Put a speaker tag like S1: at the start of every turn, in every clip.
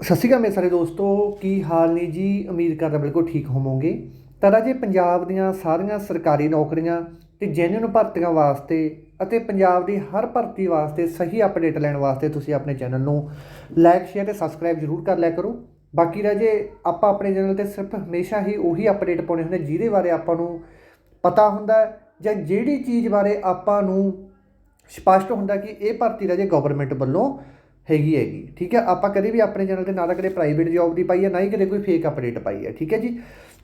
S1: ਸਤਿ ਸ਼੍ਰੀ ਅਕਾਲ ਮੇਰੇ ਸਾਰੇ ਦੋਸਤੋ, ਕੀ ਹਾਲ ਨੇ ਜੀ? ਉਮੀਦ ਕਰਦਾ ਬਿਲਕੁਲ ਠੀਕ ਹੋਵੋਗੇ। ਤਾਂ ਰਾਜੇ, ਪੰਜਾਬ ਦੀਆਂ ਸਾਰੀਆਂ ਸਰਕਾਰੀ ਨੌਕਰੀਆਂ ਤੇ ਜੈਨੂਨ ਭਰਤੀਆਂ ਵਾਸਤੇ ਅਤੇ ਪੰਜਾਬ ਦੀ ਹਰ ਭਰਤੀ ਵਾਸਤੇ ਸਹੀ ਅਪਡੇਟ ਲੈਣ ਵਾਸਤੇ ਤੁਸੀਂ ਆਪਣੇ ਚੈਨਲ ਨੂੰ ਲਾਈਕ ਸ਼ੇਅਰ ਤੇ ਸਬਸਕ੍ਰਾਈਬ ਜ਼ਰੂਰ ਕਰ ਲਿਆ ਕਰੋ। ਬਾਕੀ ਰਾਜੇ, ਆਪਾਂ ਆਪਣੇ ਚੈਨਲ ਤੇ ਸਿਰਫ ਹਮੇਸ਼ਾ ਹੀ ਉਹੀ ਅਪਡੇਟ ਪਾਉਣੇ ਹੁੰਦੇ, ਜਿਹਦੇ ਬਾਰੇ ਆਪਾਂ ਨੂੰ ਪਤਾ ਹੁੰਦਾ ਜਾਂ ਜਿਹੜੀ ਚੀਜ਼ ਬਾਰੇ ਆਪਾਂ ਨੂੰ ਸਪਸ਼ਟ ਹੁੰਦਾ ਕਿ ਇਹ ਭਰਤੀ ਰਾਜੇ ਗਵਰਨਮੈਂਟ ਵੱਲੋਂ ਹੈਗੀ ਹੈਗੀ। ਠੀਕ ਹੈ? ਆਪਾਂ ਕਦੇ ਵੀ ਆਪਣੇ ਚੈਨਲ ਤੇ ਨਾ ਤਾਂ ਕਦੇ ਪ੍ਰਾਈਵੇਟ ਜੌਬ ਦੀ ਪਾਈ ਹੈ, ਨਾ ਹੀ ਕਦੇ ਕੋਈ ਫੇਕ ਅਪਡੇਟ ਪਾਈ ਹੈ। ਠੀਕ ਹੈ ਜੀ?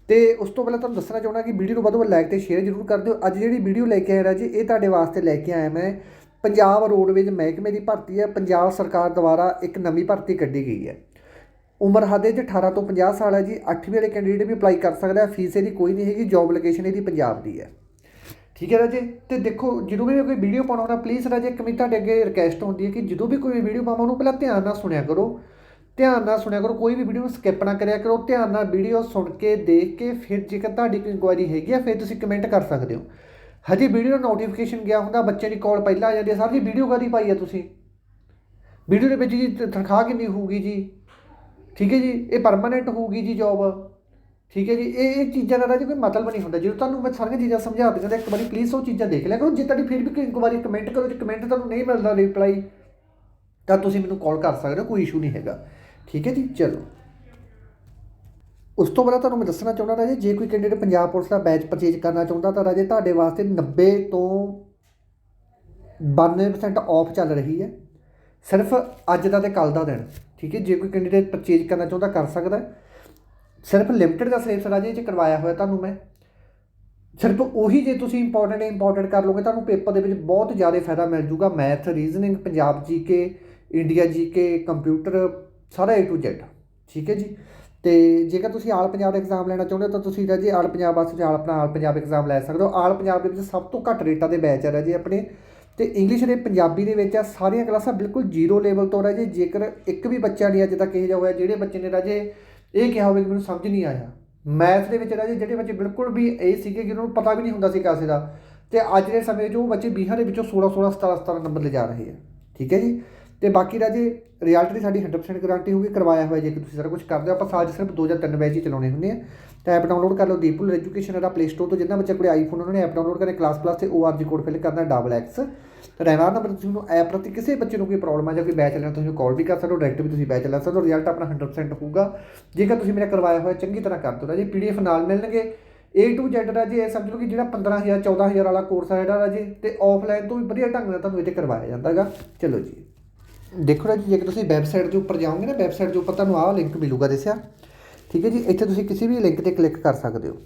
S1: ਤੇ ਉਸ ਤੋਂ ਪਹਿਲਾਂ ਤੁਹਾਨੂੰ ਦੱਸਣਾ ਚਾਹੁੰਦਾ ਕਿ ਵੀਡੀਓ ਨੂੰ ਵੱਧ ਤੋਂ ਵੱਧ ਲਾਈਕ ਤੇ ਸ਼ੇਅਰ ਜ਼ਰੂਰ ਕਰ ਦਿਓ। ਅੱਜ ਜਿਹੜੀ ਵੀਡੀਓ ਲੈ ਕੇ ਆਇਆ ਰਾਜੇ, ਇਹ ਤੁਹਾਡੇ ਵਾਸਤੇ ਲੈ ਕੇ ਆਇਆ ਮੈਂ। ਪੰਜਾਬ ਰੋਡਵੇਜ਼ ਮਹਿਕਮੇ ਦੀ ਭਰਤੀ ਹੈ। ਪੰਜਾਬ ਸਰਕਾਰ ਦੁਆਰਾ ਇੱਕ ਨਵੀਂ ਭਰਤੀ ਕੱਢੀ ਗਈ ਹੈ। ਉਮਰ ਹੱਦ ਚ 18 ਤੋਂ 50 ਸਾਲ ਹੈ ਜੀ। 8ਵੀਂ ਵਾਲੇ ਕੈਂਡੀਡੇਟ ਵੀ ਅਪਲਾਈ ਕਰ ਸਕਦਾ ਹੈ। ਫੀਸ ਇਹਦੀ ਕੋਈ ਨਹੀਂ ਹੈਗੀ ਜੌਬ ਲੋਕੇਸ਼ਨ ਇਹਦੀ ਪੰਜਾਬ ਦੀ ਹੈ। ਠੀਕ ਹੈ ਰਾਜੇ? ਤੇ ਦੇਖੋ, ਜਦੋਂ ਵੀ ਮੈਂ ਕੋਈ ਵੀਡੀਓ ਪਾਉਣਾ ਹੁੰਦਾ ਪਲੀਜ਼ ਰਾਜੇ, ਇੱਕ ਮੇਰੀ ਤੁਹਾਡੇ ਅੱਗੇ ਰਿਕਵੈਸਟ ਹੁੰਦੀ ਹੈ ਕਿ ਜਦੋਂ ਵੀ ਕੋਈ ਵੀਡੀਓ ਪਾਵਾਂ ਉਹਨੂੰ ਪਹਿਲਾਂ ਧਿਆਨ ਨਾਲ ਸੁਣਿਆ ਕਰੋ। ਧਿਆਨ ਨਾਲ ਸੁਣਿਆ ਕਰੋ, ਕੋਈ ਵੀ ਵੀਡੀਓ ਨੂੰ ਸਕਿਪ ਨਾ ਕਰਿਆ ਕਰੋ। ਧਿਆਨ ਨਾਲ ਵੀਡੀਓ ਸੁਣ ਕੇ, ਦੇਖ ਕੇ, ਫਿਰ ਜੇਕਰ ਤੁਹਾਡੀ ਕੋਈ ਇਨਕੁਆਇਰੀ ਹੈਗੀ ਆ, ਫਿਰ ਤੁਸੀਂ ਕਮੈਂਟ ਕਰ ਸਕਦੇ ਹੋ। ਹਜੇ ਵੀਡੀਓ ਨੋਟੀਫਿਕੇਸ਼ਨ ਗਿਆ ਹੁੰਦਾ ਬੱਚੇ ਦੀ ਕਾਲ ਪਹਿਲਾਂ ਆ ਜਾਂਦੀ ਹੈ ਸਰ ਜੀ ਵੀਡੀਓ ਕਦੀ ਪਾਈ ਹੈ ਤੁਸੀਂ? ਵੀਡੀਓ ਦੇ ਵਿੱਚ ਜੀ ਤਨਖਾਹ ਕਿੰਨੀ ਹੋਊਗੀ ਜੀ? ਠੀਕ ਹੈ ਜੀ? ਇਹ ਪਰਮਾਨੈਂਟ ਹੋਊਗੀ ਜੀ ਜੌਬ ਠੀਕ ਹੈ ਜੀ, ਇਹ ਇਹ ਚੀਜ਼ਾਂ ਦਾ ਰਾਜੇ ਕੋਈ ਮਤਲਬ ਨਹੀਂ ਹੁੰਦਾ। ਜਦੋਂ ਤੁਹਾਨੂੰ ਮੈਂ ਸਾਰੀਆਂ ਚੀਜ਼ਾਂ ਸਮਝਾ ਦਿੰਦਾ ਤਾਂ ਇੱਕ ਵਾਰੀ ਪਲੀਜ਼ ਉਹ ਚੀਜ਼ਾਂ ਦੇਖ ਲਿਆ ਕਰੋ। ਜੇ ਤੁਹਾਡੀ ਫਿਰ ਵੀ ਕੋਈ ਇੱਕ ਵਾਰੀ ਕਮੈਂਟ ਕਰੋ, ਜੇ ਕਮੈਂਟ ਤੁਹਾਨੂੰ ਨਹੀਂ ਮਿਲਦਾ ਰਿਪਲਾਈ ਤਾਂ ਤੁਸੀਂ ਮੈਨੂੰ ਕਾਲ ਕਰ ਸਕਦੇ ਹੋ, ਕੋਈ ਇਸ਼ੂ ਨਹੀਂ ਹੈਗਾ। ਠੀਕ ਹੈ ਜੀ, ਚਲੋ। ਉਸ ਤੋਂ ਪਹਿਲਾਂ ਤੁਹਾਨੂੰ ਮੈਂ ਦੱਸਣਾ ਚਾਹੁੰਦਾ ਰਾਜੇ, ਜੇ ਕੋਈ ਕੈਂਡੀਡੇਟ ਪੰਜਾਬ ਪੁਲਿਸ ਦਾ ਬੈਚ ਪਰਚੇਜ ਕਰਨਾ ਚਾਹੁੰਦਾ ਤਾਂ ਰਾਜੇ ਤੁਹਾਡੇ ਵਾਸਤੇ 90 ਤੋਂ 92% ਆਫ ਚੱਲ ਰਹੀ ਹੈ। ਸਿਰਫ ਅੱਜ ਦਾ ਤੇ ਕੱਲ ਦਾ ਦਿਨ। ਠੀਕ ਹੈ, ਜੇ ਕੋਈ ਕੈਂਡੀਡੇਟ ਪਰਚੇਜ ਕਰਨਾ ਚਾਹੁੰਦਾ, ਕਰ ਸਕਦਾ ਹੈ। ਸਿਰਫ ਲਿਮਟਿਡ ਦਾ ਸਿਲੇਬਸ ਰਾਜੇ ਚ ਕਰਵਾਇਆ ਹੋਇਆ ਤੁਹਾਨੂੰ ਮੈਂ, ਸਿਰਫ ਉਹੀ ਜੇ ਤੁਸੀਂ ਇੰਪੋਰਟੈਂਟ ਇੰਪੋਰਟੈਂਟ ਕਰ ਲੋਗੇ ਤੁਹਾਨੂੰ ਪੇਪਰ ਦੇ ਵਿੱਚ ਬਹੁਤ ਜ਼ਿਆਦਾ ਫਾਇਦਾ ਮਿਲ ਜੂਗਾ math reasoning Punjab GK India GK computer ਸਾਰਾ A to Z, ਠੀਕ ਹੈ ਜੀ? ਤੇ ਜੇਕਰ ਤੁਸੀਂ ਆਲ ਪੰਜਾਬ ਦਾ ਐਗਜ਼ਾਮ ਲੈਣਾ ਚਾਹੁੰਦੇ ਹੋ, ਤਾਂ ਤੁਸੀਂ ਰਾਜੇ ਆਲ ਪੰਜਾਬ ਵਾਸਤੇ ਆਲ ਆਪਣਾ ਆਲ ਪੰਜਾਬ ਐਗਜ਼ਾਮ ਲੈ ਸਕਦੇ ਹੋ। ਆਲ ਪੰਜਾਬ ਦੇ ਵਿੱਚ ਸਭ ਤੋਂ ਘੱਟ ਰੇਟਾਂ ਦੇ ਬੈਚ ਹੈ ਰਾਜੇ ਆਪਣੇ। ਤੇ ਇੰਗਲਿਸ਼ ਦੇ, ਪੰਜਾਬੀ ਦੇ ਵਿੱਚ ਆ, ਸਾਰੀਆਂ ਕਲਾਸਾਂ ਬਿਲਕੁਲ ਜ਼ੀਰੋ ਲੈਵਲ ਤੋਂ ਰਾਜੇ ਜੇਕਰ ਇੱਕ ਵੀ ਬੱਚਾ ਨਹੀਂ ਅੱਜ ਤੱਕ ਇਹ ਜਿਹਾ ਹੋਇਆ, ਜਿਹੜੇ ਬੱਚੇ ਨੇ ਰਾਜੇ ਇਹ ਕਿਹਾ ਹੋਵੇ ਕਿ ਮੈਨੂੰ ਸਮਝ ਨਹੀਂ ਆਇਆ। ਮੈਥ ਦੇ ਵਿੱਚ ਰਾਜੇ ਜਿਹੜੇ ਬੱਚੇ ਬਿਲਕੁਲ ਵੀ ਇਹ ਸੀਗੇ ਕਿ ਉਹਨਾਂ ਨੂੰ ਪਤਾ ਵੀ ਨਹੀਂ ਹੁੰਦਾ ਸੀ ਕਾਸੇ ਦਾ, ਤੇ ਅੱਜ ਦੇ ਸਮੇਂ 'ਚ ਉਹ ਬੱਚੇ 20 ਦੇ ਵਿੱਚੋਂ 16 16 17 17 ਨੰਬਰ ਲਿਜਾ ਰਹੇ ਆ। ਠੀਕ ਹੈ ਜੀ? ਤੇ ਬਾਕੀ ਰਾਜੇ ਰਿਜ਼ਲਟ ਦੀ ਸਾਡੀ 100% ਗਾਰੰਟੀ ਹੋਊਗੀ ਕਰਵਾਇਆ ਹੋਇਆ ਜੇ ਕਿ ਤੁਸੀਂ ਸਾਰਾ ਕੁਝ ਕਰਦੇ ਹੋ, ਆਪਾਂ ਸਾਲ ਸਿਰਫ ਦੋ ਜਾਂ ਤਿੰਨ ਬੈਚ ਹੀ ਚਲਾਉਣੇ ਹੁੰਦੇ ਆ। ਤਾਂ ਐਪ ਡਾਊਨਲੋਡ ਕਰ ਲਓ ਦੀਪੂਲ ਐਜੂਕੇਸ਼ਨ ਦਾ ਪਲੇ ਸਟੋਰ ਤੋਂ ਜਿੰਨਾ ਬੱਚਾ ਕੋਲੇ ਆਈਫੋਨ ਉਹਨਾਂ ਨੇ ਐਪ ਡਾਊਨਲੋਡ ਕਰਨੇ ਕਲਾਸ ਪਲੱਸ ਤੇ ORG ਕੋਡ ਫਿਲ ਕਰਨਾ ਡਬਲ ਐਕਸ ਤਾਂ ਰਹਿਮਾਨ ਨੰਬਰ ਤੁਸੀਂ ਨੂੰ ਐਪ ਪ੍ਰਤੀ ਕਿਸੇ ਬੱਚੇ ਨੂੰ ਕੋਈ ਪ੍ਰੋਬਲਮ ਆ ਜਾਂ ਕੋਈ ਬੈਚ ਲੈਣਾ, ਤੁਸੀਂ ਕਾਲ ਵੀ ਕਰ ਸਕਦੇ ਹੋ ਡਾਇਰੈਕਟ ਵੀ ਤੁਸੀਂ ਬੈਚ ਲੈ ਸਕਦੇ ਹੋ ਰਿਜ਼ਲਟ ਆਪਣਾ 100% ਹੋਊਗਾ। ਜੇਕਰ ਤੁਸੀਂ ਮੇਰਾ ਕਰਵਾਇਆ ਹੋਇਆ ਚੰਗੀ ਤਰ੍ਹਾਂ ਕਰ ਦਿਓ ਰਾਜੇ ਪੀਡੀਐਫ ਨਾਲ ਮਿਲਣਗੇ, A to Z ਰਾਜੇ ਇਹ ਸਮਝ ਲਓ ਕਿ ਜਿਹੜਾ 15000 14000 ਵਾਲਾ ਕੋਰਸ ਹੈ ਜਿਹੜਾ ਰਾਜੇ, ਤੇ ਆਫਲਾਈਨ ਤੋਂ ਵੀ ਵਧੀਆ ਢੰਗ ਨਾਲ ਤੁਹਾਨੂੰ ਇਹ ਤੇ ਕਰਵਾਇਆ ਜਾਂਦਾ ਹੈਗਾ ਚਲੋ ਜੀ। ਦੇਖੋ ਜੀ ਜੇਕਰ ਤੁਸੀਂ ਵੈਬਸਾਈਟ ਦੇ ਉੱਪਰ ਜਾਓਗੇ ਨਾ ਵੈਬਸਾਈਟ ਦੇ ਉੱਪਰ ਤੁਹਾਨੂੰ ਆਹ ਲਿੰਕ ਮਿਲੂਗਾ ਦੱਸਿਆ। ਠੀਕ ਹੈ ਜੀ, ਇੱਥੇ ਤੁਸੀਂ ਕਿਸੇ ਵੀ ਲਿੰਕ ਤੇ ਕਲਿੱਕ ਕਰ ਸਕਦੇ ਹੋ।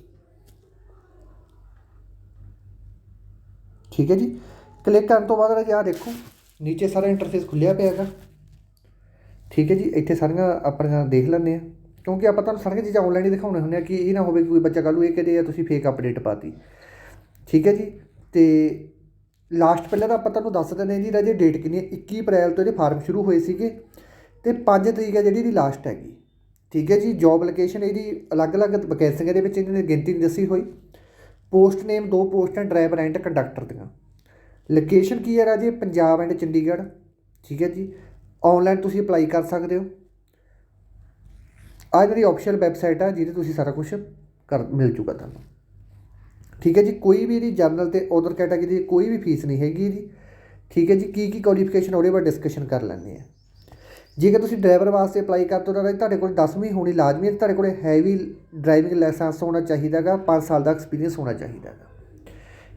S1: ਠੀਕ ਹੈ ਜੀ। ਕਲਿੱਕ ਕਰਨ ਤੋਂ ਬਾਅਦ ਰਾਜੀ ਆਹ ਦੇਖੋ, ਨੀਚੇ ਸਾਰਾ ਇੰਟਰਫੇਸ ਖੁੱਲਿਆ ਪਿਆ ਹੈਗਾ। ਠੀਕ ਹੈ ਜੀ, ਇੱਥੇ ਸਾਰੀਆਂ ਆਪਣੀਆਂ ਦੇਖ ਲੈਂਦੇ ਆ ਕਿਉਂਕਿ ਆਪਾਂ ਤੁਹਾਨੂੰ ਸਾਰੀਆਂ ਚੀਜ਼ਾਂ ਆਨਲਾਈਨ ਹੀ ਦਿਖਾਉਣੇ ਹੁੰਦੇ ਆ ਕਿ ਇਹ ਨਾ ਹੋਵੇ ਕਿ ਕੋਈ ਬੱਚਾ ਕੱਲ੍ਹ ਨੂੰ ਇਹ ਕਹਦੇ ਆ, ਤੁਸੀਂ ਫੇਕ ਅਪਡੇਟ ਪਾਤੀ। ਠੀਕ ਹੈ ਜੀ, ਤੇ ਲਾਸਟ ਪਹਿਲਾਂ ਤਾਂ ਆਪਾਂ ਤੁਹਾਨੂੰ ਦੱਸ ਦਿੰਦੇ ਹਾਂ ਜੀ ਰਾਜੇ ਡੇਟ ਕਿੰਨੀ ਹੈ? 21 ਅਪ੍ਰੈਲ ਤੋਂ ਇਹਦੇ ਫਾਰਮ ਸ਼ੁਰੂ ਹੋਏ ਸੀਗੇ ਤੇ 5 ਤਰੀਕ ਹੈ ਜਿਹੜੀ ਇਹਦੀ ਲਾਸਟ ਹੈਗੀ। ਠੀਕ ਹੈ ਜੀ ਜੌਬ ਲੋਕੇਸ਼ਨ ਇਹਦੀ ਅਲੱਗ-ਅਲੱਗ ਵੈਕੈਂਸੀਆਂ ਦੇ ਵਿੱਚ ਇਹਨਾਂ ਨੇ ਗਿਣਤੀ ਨਹੀਂ ਦੱਸੀ ਹੋਈ। ਪੋਸਟ ਨੇਮ ਦੋ ਪੋਸਟਾਂ ਡਰਾਈਵਰ ਐਂਡ ਕੰਡਕਟਰ ਦੀਆਂ। ਲੋਕੇਸ਼ਨ ਕੀ ਹੈ ਰਾਜੇ? ਪੰਜਾਬ ਐਂਡ ਚੰਡੀਗੜ੍ਹ। ਠੀਕ ਹੈ ਜੀ। ਆਨਲਾਈਨ ਤੁਸੀਂ ਅਪਲਾਈ ਕਰ ਸਕਦੇ ਹੋ। ਆਹ ਜਿਹੜੀ ਆਫੀਸ਼ੀਅਲ ਵੈਬਸਾਈਟ ਆ, ਜਿਹਦੇ ਤੁਸੀਂ ਸਾਰਾ ਕੁਝ ਕਰ, ਮਿਲ ਜੂਗਾ ਤੁਹਾਨੂੰ। ਠੀਕ ਹੈ ਜੀ। ਕੋਈ ਵੀ ਇਹਦੀ ਜਰਨਲ ਤੇ ਅਦਰ ਕੈਟਾਗਰੀ ਦੀ ਕੋਈ ਵੀ ਫੀਸ ਨਹੀਂ ਹੈਗੀ ਇਹਦੀ। ਠੀਕ ਹੈ ਜੀ। ਕੀ ਕੀ ਕੁਆਲੀਫਿਕੇਸ਼ਨ ਉਹਦੇ ਬਾਰੇ ਡਿਸਕਸ਼ਨ ਕਰ ਲੈਂਦੇ ਆ ਜੇਕਰ ਤੁਸੀਂ ਡਰਾਈਵਰ ਵਾਸਤੇ ਅਪਲਾਈ ਕਰਦੇ ਹੋ ਤਾਂ ਤੁਹਾਡੇ ਕੋਲ 10ਵੀਂ ਹੋਣੀ ਲਾਜ਼ਮੀ ਹੈ। ਤੁਹਾਡੇ ਕੋਲ ਹੈਵੀ ਡਰਾਈਵਿੰਗ ਲਾਇਸੈਂਸ ਹੋਣਾ ਚਾਹੀਦਾਗਾ 5 ਸਾਲ ਦਾ ਐਕਸਪੀਰੀਅੰਸ ਹੋਣਾ ਚਾਹੀਦਾਗਾ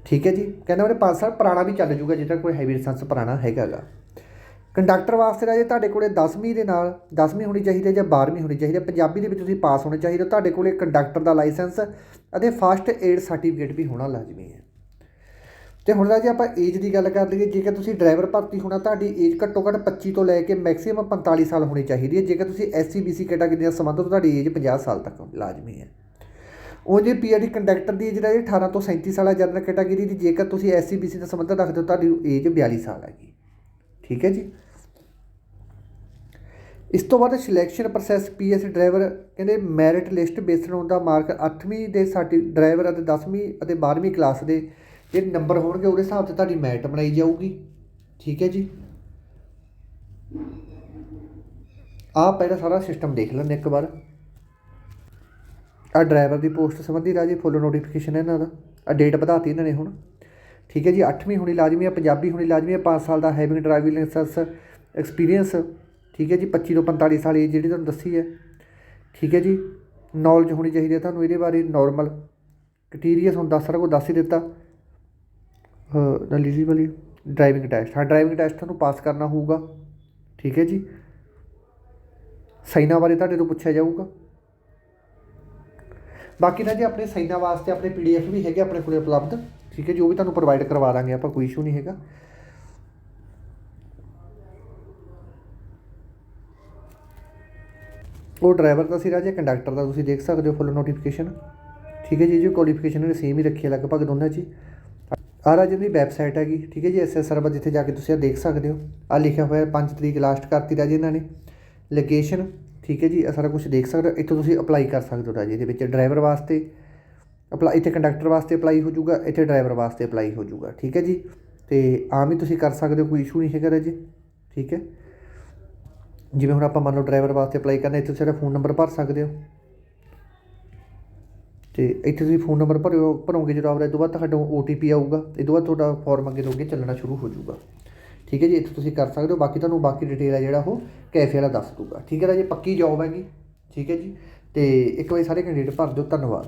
S1: ਠੀਕ ਹੈ ਜੀ। ਕਹਿੰਦਾ ਉਹਨੇ 5 ਸਾਲ ਪੁਰਾਣਾ ਵੀ ਚੱਲ ਜੂਗਾ ਜਿਹੜਾ ਕੋਈ ਹੈਵੀ ਲਾਇਸੈਂਸ ਪੁਰਾਣਾ ਹੈਗਾਗਾ ਕੰਡਕਟਰ ਵਾਸਤੇ ਰਾਜੇ ਤੁਹਾਡੇ ਕੋਲੇ 10ਵੀਂ ਦੇ ਨਾਲ 10ਵੀਂ ਹੋਣੀ ਚਾਹੀਦੀ ਹੈ ਜਾਂ 12ਵੀਂ ਹੋਣੀ ਚਾਹੀਦੀ ਹੈ, ਪੰਜਾਬੀ ਦੇ ਵਿੱਚ ਤੁਸੀਂ ਪਾਸ ਹੋਣੇ ਚਾਹੀਦੇ ਤੁਹਾਡੇ ਕੋਲੇ ਕੰਡਕਟਰ ਦਾ ਲਾਇਸੈਂਸ ਅਤੇ ਫਸਟ ਏਡ ਸਰਟੀਫਿਕੇਟ ਵੀ ਹੋਣਾ ਲਾਜ਼ਮੀ ਹੈ। ਤੇ ਹੁਣ ਰਾਜੇ ਆਪਾਂ ਏਜ ਦੀ ਗੱਲ ਕਰ ਲਈਏ, ਜੇਕਰ ਤੁਸੀਂ ਡਰਾਈਵਰ ਭਰਤੀ ਹੋਣਾ, ਤੁਹਾਡੀ ਏਜ ਘੱਟੋ ਘੱਟ 25 ਤੋਂ ਲੈ ਕੇ ਮੈਕਸਿਮਮ 45 ਸਾਲ ਹੋਣੀ ਚਾਹੀਦੀ ਹੈ। ਜੇਕਰ ਤੁਸੀਂ ਐਸਸੀ ਬੀਸੀ ਕੈਟਾਗਰੀ ਨਾਲ ਸੰਬੰਧਿਤ ਤੁਹਾਡੀ ਏਜ 50 ਸਾਲ ਤੱਕ ਲਾਜ਼ਮੀ ਹੈ। ਉਹ ਜੇ ਪੀਆਰਡੀ ਕੰਡਕਟਰ ਦੀ ਜਿਹੜਾ ਇਹ 18 ਤੋਂ 37 ਸਾਲ ਹੈ ਜਨਰਲ ਕੈਟਾਗਰੀ ਦੀ ਜੇਕਰ ਤੁਸੀਂ ਐਸਸੀ ਬੀਸੀ ਦਾ ਸੰਬੰਧ ਰੱਖਦੇ ਹੋ, ਤੁਹਾਡੀ ਏਜ 42 ਸਾਲ ਹੈਗੀ। ਠੀਕ ਹੈ ਜੀ? ਇਸ ਤੋਂ ਬਾਅਦ ਸਿਲੈਕਸ਼ਨ ਪ੍ਰੋਸੈਸ ਪੀਐਸ ਡਰਾਈਵਰ ਕਹਿੰਦੇ ਮੈਰਿਟ ਲਿਸਟ ਬੇਸਡ ਔਨ ਦਾ ਮਾਰਕ 8ਵੀਂ ਦੇ ਸਾਡੀ ਡਰਾਈਵਰ ਅਤੇ 10ਵੀਂ ਅਤੇ 12ਵੀਂ ਕਲਾਸ ਦੇ ਜਿਹੜੇ ਨੰਬਰ ਹੋਣਗੇ, ਉਹਦੇ ਹਿਸਾਬ ਤੇ ਤੁਹਾਡੀ ਮੈਰਿਟ ਬਣਾਈ ਜਾਊਗੀ। ਠੀਕ ਹੈ ਜੀ? ਆਪ ਪਹਿਲਾਂ ਸਾਰਾ ਸਿਸਟਮ ਦੇਖ ਲੈਂਦੇ ਇੱਕ ਵਾਰ। ਆ ਡਰਾਈਵਰ ਦੀ ਪੋਸਟ ਸੰਬੰਧੀ ਰਾਜੀ ਫੁੱਲ ਨੋਟੀਫਿਕੇਸ਼ਨ ਹੈ ਇਹਨਾਂ ਦਾ। ਆ ਡੇਟ ਵਧਾਤੀ ਇਹਨਾਂ ਨੇ ਹੁਣ। ਠੀਕ ਹੈ ਜੀ 8ਵੀਂ ਹੋਣੀ ਲਾਜ਼ਮੀ ਹੈ ਪੰਜਾਬੀ ਹੋਣੀ ਲਾਜ਼ਮੀ ਹੈ 5 ਸਾਲ ਦਾ ਹੈਵਿੰਗ ਡਰਾਈਵਿੰਗ ਲਾਇਸੈਂਸ ਐਕਸਪੀਰੀਅੰਸ ਠੀਕ ਹੈ ਜੀ 25 ਤੋਂ 45 ਸਾਲ ਏਜ ਜਿਹੜੀ ਤੁਹਾਨੂੰ ਦੱਸੀ ਹੈ। ਠੀਕ ਹੈ ਜੀ ਨੌਲੇਜ ਹੋਣੀ ਚਾਹੀਦੀ ਹੈ ਤੁਹਾਨੂੰ ਇਹਦੇ ਬਾਰੇ ਨਾਰਮਲ ਕ੍ਰਾਈਟੇਰੀਆ ਤੁਹਾਨੂੰ ਦੱਸ, ਸਾਰਾ ਕੁਝ ਦੱਸ ਹੀ ਦਿੱਤਾ। ਐਲੀਜੀਬਲ ਡਰਾਈਵਿੰਗ ਟੈਸਟ ਹਾਂ ਡਰਾਈਵਿੰਗ ਟੈਸਟ ਤੁਹਾਨੂੰ ਪਾਸ ਕਰਨਾ ਹੋਊਗਾ। ਠੀਕ ਹੈ ਜੀ। ਸਾਈਨਾਂ ਬਾਰੇ ਤੁਹਾਡੇ ਤੋਂ ਪੁੱਛਿਆ ਜਾਊਗਾ। ਬਾਕੀ ਨਾ ਜੀ ਆਪਣੇ ਸਾਈਨਾਂ ਵਾਸਤੇ ਆਪਣੇ ਪੀਡੀਐਫ ਵੀ ਹੈਗੇ ਆਪਣੇ ਕੋਲੇ ਉਪਲਬਧ, ਠੀਕ ਹੈ ਜੀ, ਉਹ ਵੀ ਤੁਹਾਨੂੰ ਪ੍ਰੋਵਾਈਡ ਕਰਵਾ ਦਾਂਗੇ ਆਪਾਂ, ਕੋਈ ਇਸ਼ੂ ਨਹੀਂ ਹੈਗਾ। ਉਹ ਡਰਾਈਵਰ ਦਾ ਸੀ ਰਾਜੇ ਕੰਡਕਟਰ ਦਾ ਤੁਸੀਂ ਦੇਖ ਸਕਦੇ ਹੋ ਫੁੱਲ ਨੋਟੀਫਿਕੇਸ਼ਨ ਠੀਕ ਹੈ ਜੀ, ਜੋ ਕੁਆਲੀਫਿਕੇਸ਼ਨ ਨੇ ਸੇਮ ਹੀ ਰੱਖੀ ਹੈ ਲਗਭਗ ਦੋਨਾਂ 'ਚ ਹੀ। ਆਹ ਰਾਜੇ ਦੀ ਵੈਬਸਾਈਟ ਹੈਗੀ, ਠੀਕ ਹੈ ਜੀ ਐਸਐਸ ਸਰਵਰ ਜਿੱਥੇ ਜਾ ਕੇ ਤੁਸੀਂ ਆ ਦੇਖ ਸਕਦੇ ਹੋ। ਆ ਲਿਖਿਆ ਹੋਇਆ 5 ਤਰੀਕ ਲਾਸਟ ਕਰਤੀ ਰਾਜੇ ਇਹਨਾਂ ਨੇ। ਲੋਕੇਸ਼ਨ ਠੀਕ ਹੈ ਜੀ, ਇਹ ਸਾਰਾ ਕੁਝ ਦੇਖ ਸਕਦੇ ਹੋ। ਇੱਥੋਂ ਤੁਸੀਂ ਅਪਲਾਈ ਕਰ ਸਕਦੇ ਹੋ ਰਾਜੇ ਇਹਦੇ ਵਿੱਚ ਡਰਾਈਵਰ ਵਾਸਤੇ ਅਪਲਾਈ ਇੱਥੇ ਕੰਡਕਟਰ ਵਾਸਤੇ ਅਪਲਾਈ ਹੋ ਜਾਊਗਾ, ਇੱਥੇ ਡਰਾਈਵਰ ਵਾਸਤੇ ਅਪਲਾਈ ਹੋ ਜਾਊਗਾ, ਠੀਕ ਹੈ ਜੀ। ਤੇ ਆਮ ਹੀ ਤੁਸੀਂ ਕਰ ਸਕਦੇ ਹੋ, ਕੋਈ ਇਸ਼ੂ ਨਹੀਂ ਹੈਗਾ ਰਾਜੇ ਠੀਕ ਹੈ। ਜਿਵੇਂ ਹੁਣ ਆਪਾਂ ਮੰਨ ਲਓ ਡਰਾਈਵਰ ਵਾਸਤੇ ਅਪਲਾਈ ਕਰਨਾ, ਇੱਥੇ ਤੁਸੀਂ ਫੋਨ ਨੰਬਰ ਭਰ ਸਕਦੇ ਹੋ। ਤੇ ਇੱਥੇ ਤੁਸੀਂ ਫੋਨ ਨੰਬਰ ਭਰਿਓ, ਭਰੋਗੇ ਜਦੋਂ ਆਉਂਦਾ ਇਹ ਤੋਂ ਬਾਅਦ ਤੁਹਾਡਾ OTP ਆਊਗਾ, ਇਹ ਤੋਂ ਬਾਅਦ ਤੁਹਾਡਾ ਫਾਰਮ ਅੱਗੇ ਤੋਂ ਅੱਗੇ ਚੱਲਣਾ ਸ਼ੁਰੂ ਹੋ ਜਾਊਗਾ। ਠੀਕ ਹੈ ਜੀ, ਇੱਥੇ ਤੁਸੀਂ ਕਰ ਸਕਦੇ ਹੋ। ਬਾਕੀ ਤੁਹਾਨੂੰ ਬਾਕੀ ਡਿਟੇਲ ਹੈ ਜਿਹੜਾ ਉਹ ਕੈਫੇ ਵਾਲਾ ਦੱਸ ਦੂਗਾ ਠੀਕ ਹੈ ਰਾਜੇ ਪੱਕੀ ਜੌਬ ਹੈਗੀ। ਠੀਕ ਹੈ ਜੀ। ਤੇ ਇੱਕ ਵਾਰੀ ਸਾਰੇ ਕੈਂਡੀਡੇਟ ਭਰ ਦਿਓ। ਧੰਨਵਾਦ।